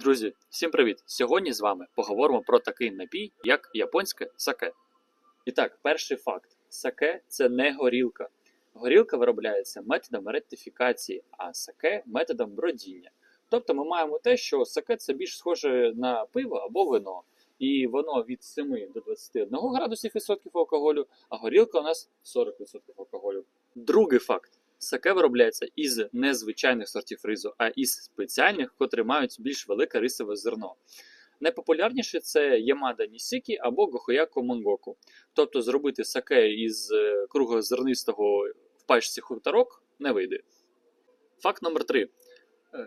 Друзі, всім привіт! Сьогодні з вами поговоримо про такий напій, як японське саке. І так, перший факт: саке це не горілка. Горілка виробляється методом ректифікації, а саке методом бродіння. Тобто ми маємо те, що саке це більш схоже на пиво або вино. І воно від 7 до 21 градусів відсотків алкоголю, а горілка у нас 40% алкоголю. Другий факт. Саке виробляється із незвичайних сортів ризу, а із спеціальних, котрі мають більш велике рисове зерно. Найпопулярніше це Ямада Нісікі або Гохояко Монгоку. Тобто зробити саке із е, кругозернистого в пачці хуторок не вийде. Факт номер 3.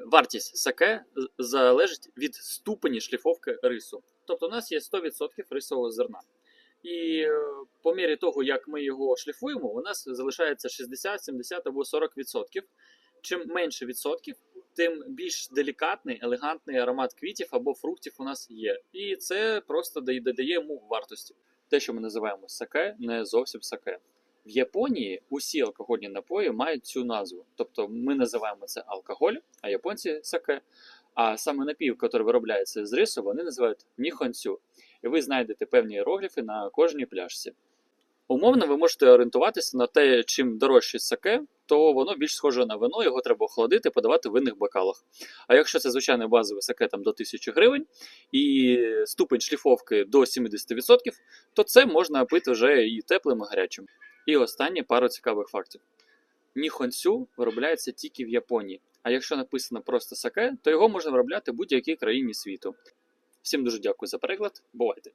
Вартість саке залежить від ступені шліфовки рису. Тобто у нас є 100% рисового зерна. І е, по мірі того, як ми його шліфуємо, у нас залишається 60, 70 або 40%. Чим менше відсотків, тим більш делікатний, елегантний аромат квітів або фруктів у нас є. І це просто додає йому вартості. Те, що ми називаємо саке, не зовсім саке. В Японії усі алкогольні напої мають цю назву. Тобто ми називаємо це алкоголь, а японці саке. А саме напій, який виробляється з рису, вони називають ніхонцю. І ви знайдете певні іерогліфи на кожній пляшці. Умовно, ви можете орієнтуватися на те, чим дорожче саке, то воно більш схоже на вино, його треба охолодити, подавати в винних бокалах. А якщо це звичайне базове саке там до 1000 гривень і ступень шліфовки до 70%, то це можна пити вже і теплим, і гарячим. І останнє пару цікавих фактів. Ніхонцю виробляється тільки в Японії. А якщо написано просто саке, то його можна виробляти в будь-якій країні світу. Всім дуже дякую за переклад. Бувайте!